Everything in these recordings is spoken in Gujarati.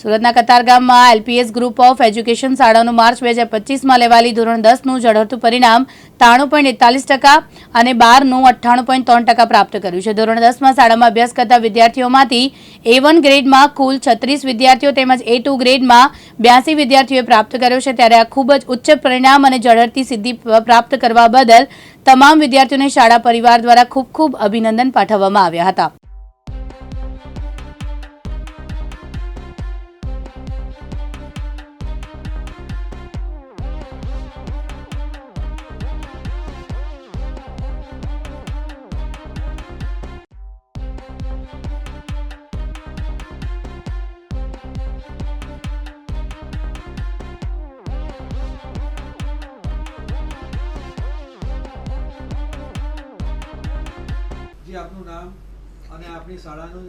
સુરતના કતારગામમાં એલપીએસ ગ્રુપ ઓફ એજ્યુકેશન શાળાનું માર્ચ બે હજાર પચીસમાં લેવાલી ધોરણ દસનું ઝળહળતું પરિણામ ત્રાણું પોઈન્ટ એકતાલીસ ટકા અને બારનું અઠ્ઠાણું પોઈન્ટ ત્રણ ટકા પ્રાપ્ત કર્યું છે. ધોરણ દસમાં શાળામાં અભ્યાસ કરતા વિદ્યાર્થીઓમાંથી એ વન ગ્રેડમાં કુલ છત્રીસ વિદ્યાર્થીઓ તેમજ એ ટુ ગ્રેડમાં બ્યાસી વિદ્યાર્થીઓએ પ્રાપ્ત કર્યો છે. ત્યારે આ ખૂબ જ ઉચ્ચ પરિણામ અને ઝળહળતી સિદ્ધિ પ્રાપ્ત કરવા બદલ તમામ વિદ્યાર્થીઓને શાળા પરિવાર દ્વારા ખૂબ ખૂબ અભિનંદન પાઠવવામાં આવ્યા હતા. જી આપનું નામ અને આપની શાળાનું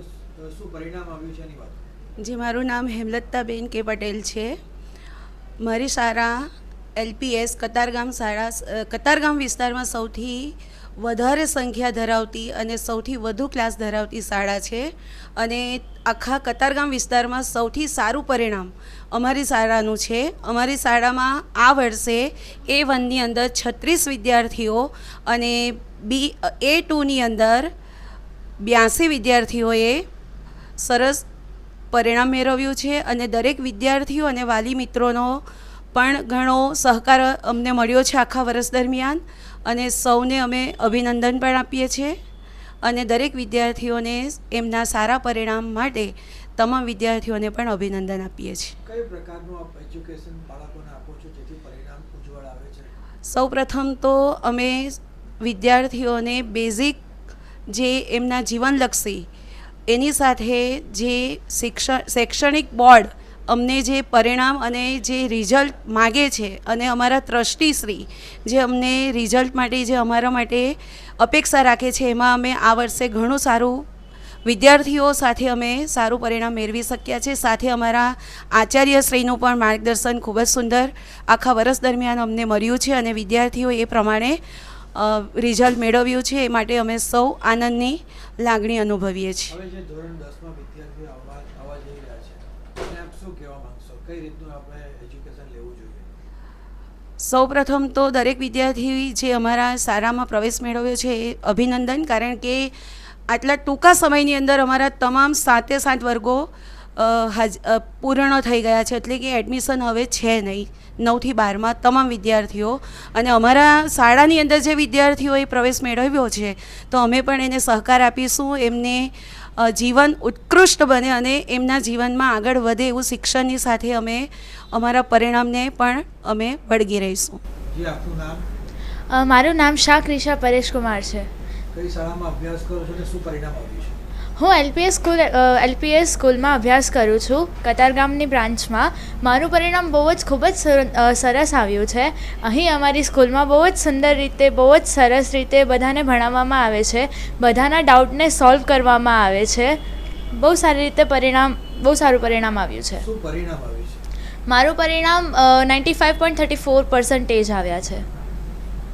શું પરિણામ આવ્યું છે એની વાત. જી, મારું નામ હેમલતાબેન કે પટેલ છે. મારી શાળા એલપીએસ કતારગામ શાળા કતારગામ વિસ્તારમાં સૌથી વધારે સંખ્યા ધરાવતી અને સૌથી વધુ ક્લાસ ધરાવતી શાળા છે અને આખા કતારગામ વિસ્તારમાં સૌથી સારું પરિણામ અમારી શાળાનું છે. અમારી શાળામાં આ વર્ષે એ વનની અંદર છત્રીસ વિદ્યાર્થીઓ અને બી એ ટુની અંદર બ્યાસી વિદ્યાર્થીઓએ સરસ પરિણામ મેળવ્યું છે અને દરેક વિદ્યાર્થીઓ અને વાલી મિત્રોનો પણ ઘણો સહકાર અમને મળ્યો છે આખા વર્ષ દરમિયાન. અને સૌને અમે અભિનંદન પણ આપીએ છીએ. અને દરેક વિદ્યાર્થીઓને એમના સારા પરિણામ માટે તમામ વિદ્યાર્થીઓને પણ અભિનંદન આપીએ છીએ. કઈ પ્રકારનું આપ એજ્યુકેશન બાળકોને આપો છો જેથી પરિણામ ઉજ્જવળ આવે છે? સૌપ્રથમ તો અમે વિદ્યાર્થીઓને બેઝિક જે એમના જીવનલક્ષી એની સાથે જે શિક્ષણ શૈક્ષણિક બોર્ડ અમને જે પરિણામ અને જે રિઝલ્ટ માગે છે અને અમારા ટ્રસ્ટીશ્રી જે અમને રિઝલ્ટ માટે, જે અમારા માટે અપેક્ષા રાખે છે, એમાં અમે આ વર્ષે ઘણું સારું વિદ્યાર્થીઓ સાથે અમે સારું પરિણામ મેળવી શક્યા છે. સાથે અમારા આચાર્યશ્રીનું પણ માર્ગદર્શન ખૂબ જ સુંદર આખા વર્ષ દરમિયાન અમને મળ્યું છે અને વિદ્યાર્થીઓ એ પ્રમાણે રિઝલ્ટ મેળવ્યું છે. એ માટે અમે સૌ આનંદની લાગણી અનુભવીએ છીએ હવે જે ધોરણ દસમાં વિદ્યાર્થીઓ આવવા આવવા જઈ રહ્યા છે એને આપ શું કહેવા માંગશો? કઈ રીતનું આપણે એજ્યુકેશન લેવું જોઈએ? સૌપ્રથમ તો દરેક વિદ્યાર્થી જે અમારા શાળામાં પ્રવેશ મેળવ્યો છે એ અભિનંદન, કારણ કે આટલા ટૂંકા સમયની અંદર અમારા તમામ સાતે સાત વર્ગો હાજ પૂર્ણ થઈ ગયા છે. એટલે કે એડમિશન હવે છે નહીં. નવથી બારમાં તમામ વિદ્યાર્થીઓ અને અમારા શાળાની અંદર જે વિદ્યાર્થીઓએ પ્રવેશ મેળવ્યો છે, તો અમે પણ એને સહકાર આપીશું. એમને જીવન ઉત્કૃષ્ટ બને અને એમના જીવનમાં આગળ વધે એવું શિક્ષણની સાથે અમે અમારા પરિણામને પણ અમે વળગી રહીશું. જી આપનું નામ? અ, મારું નામ શાહ ક્રિશા પરેશકુમાર છે. કઈ શાળામાં અભ્યાસ કરો છો અને શું પરિણામ આવ્યું છે? હું એલપીએસ સ્કૂલ એલપીએસ સ્કૂલમાં અભ્યાસ કરું છું. કતારગામની બ્રાન્ચમાં. મારું પરિણામ બહુ જ ખૂબ જ સર- સરસ આવ્યું છે. અહીં અમારી સ્કૂલમાં બહુ જ સુંદર રીતે બહુ જ સરસ રીતે બધાને ભણાવવામાં આવે છે. બધાના ડાઉટને સોલ્વ કરવામાં આવે છે. બહુ સારી રીતે પરિણામ બહુ સારું પરિણામ આવ્યું છે. પરિણામ આવ્યું છે? મારું પરિણામ ninety five point thirty four percentage આવ્યા છે.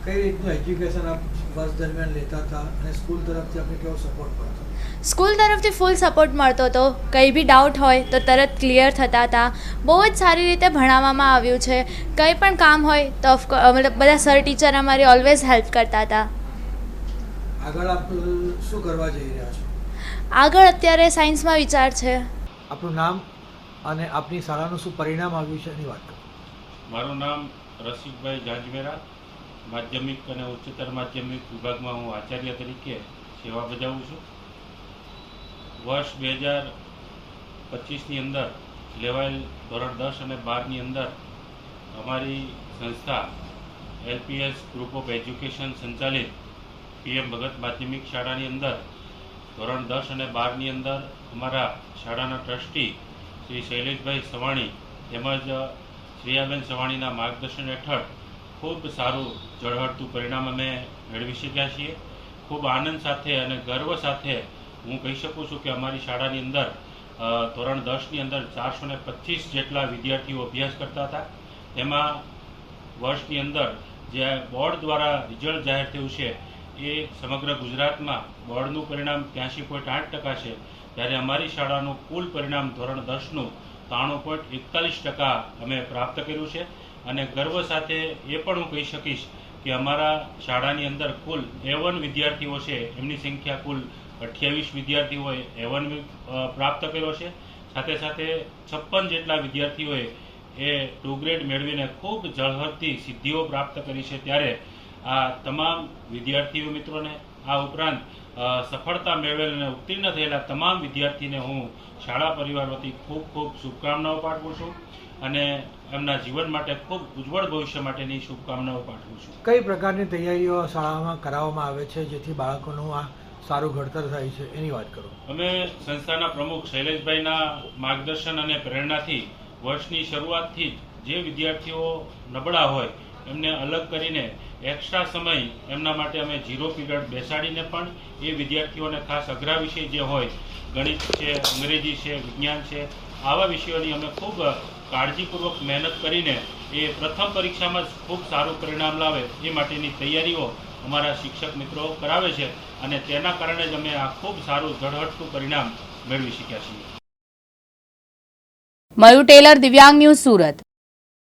કઈ રીતનું એજ્યુકેશન આપ વર્ષ દરમિયાન લેતા હતા અને સ્કૂલ તરફથી આપણે કેવો સપોર્ટ મળતો? સ્કૂલ તરફથી ફૂલ સપોર્ટ મળતો હતો. કંઈ બી ડાઉટ હોય તો તરત ક્લિયર થતા હતા. બહુ જ સારી રીતે ભણાવવામાં આવ્યું છે. કંઈ પણ કામ હોય તો મતલબ બધા સર ટીચર અમારી ઓલવેઝ હેલ્પ કરતા હતા. આગળ આપ શું કરવા જઈ રહ્યા છો? આગળ અત્યારે સાયન્સમાં વિચાર છે. આપનું નામ અને આપની શાળાનું શું પરિણામ આવ્યું છે એની વાત કરો. મારું નામ રસિકભાઈ જાજમેરા માધ્યમિક અને ઉચ્ચતર માધ્યમિક વિભાગમાં હું આચાર્ય તરીકે સેવા બજાવું છું. વર્ષ બે હજાર પચીસની અંદર લેવાયેલ ધોરણ દસ અને બારની અંદર અમારી સંસ્થા એલપીએસ ગ્રુપ ઓફ એજ્યુકેશન સંચાલિત પીએમ ભગત માધ્યમિક શાળાની અંદર ધોરણ દસ અને બારની અંદર અમારા શાળાના ટ્રસ્ટી શ્રી શૈલેષભાઈ સવાણી તેમજ શ્રેયાબેન સવાણીના માર્ગદર્શન હેઠળ ખૂબ સારું ઝળહળતું પરિણામ અમે મેળવી શક્યા છીએ. ખૂબ આનંદ સાથે અને ગર્વ સાથે હું કહી શકું છું કે અમારી શાળાની અંદર ધોરણ દસની અંદર ચારસો ને પચીસ જેટલા વિદ્યાર્થીઓ અભ્યાસ કરતા હતા. તેમાં વર્ષની અંદર જે બોર્ડ દ્વારા રિઝલ્ટ જાહેર થયું છે, એ સમગ્ર ગુજરાતમાં બોર્ડનું પરિણામ ત્યાંશી પોઈન્ટ આઠ ટકા છે. ત્યારે અમારી શાળાનું કુલ પરિણામ ધોરણ દસનું ત્રાણું પોઈન્ટ એકતાલીસ ટકા અમે પ્રાપ્ત કર્યું છે. અને ગર્વ સાથે એ પણ હું કહી શકીશ કે અમારા શાળાની અંદર કુલ એવન વિદ્યાર્થીઓ છે, એમની સંખ્યા કુલ અઠ્યાવીસ વિદ્યાર્થીઓએ એવન પ્રાપ્ત કર્યો છે. સાથે સાથે છપ્પન જેટલા વિદ્યાર્થીઓએ એ ટુ ગ્રેડ મેળવીને ખૂબ ઝળહળતી સિદ્ધિઓ પ્રાપ્ત કરી છે. ત્યારે આ તમામ વિદ્યાર્થીઓ મિત્રોને આ ઉપરાંત સફળતા મેળવેલ અને ઉત્તીર્ણ થયેલા તમામ વિદ્યાર્થીને હું શાળા પરિવાર વતી ખૂબ ખૂબ શુભકામનાઓ પાઠવું છું અને એમના જીવન માટે ખૂબ ઉજ્જવળ ભવિષ્ય માટેની શુભકામનાઓ પાઠવું છું. કઈ પ્રકારની તૈયારીઓ શાળામાં કરાવવામાં આવે છે જેથી બાળકોનું આ સારું ઘડતર થાય છે, એની વાત કરો. અમે સંસ્થાના પ્રમુખ શૈલેષભાઈના માર્ગદર્શન અને પ્રેરણાથી વર્ષની શરૂઆતથી જ જે વિદ્યાર્થીઓ નબળા હોય, એમને અલગ કરીને એક્સ્ટ્રા સમય એમના માટે અમે ઝીરો પીરિયડ બેસાડીને પણ એ વિદ્યાર્થીઓને ખાસ અઘરા વિષય જે હોય, ગણિત છે, અંગ્રેજી છે, વિજ્ઞાન છે, આવા વિષયોની અમે ખૂબ કાળજીપૂર્વક મહેનત કરીને એ પ્રથમ પરીક્ષામાં જ ખૂબ સારું પરિણામ લાવે એ માટેની તૈયારીઓ અમારા શિક્ષક મિત્રો કરાવે છે અને તેના કારણે જ અમે આ ખૂબ સારું ધડહટતું પરિણામ મેળવી શક્યા છીએ. મયુ ટેલર, દિવ્યાંગ ન્યૂઝ સુરત.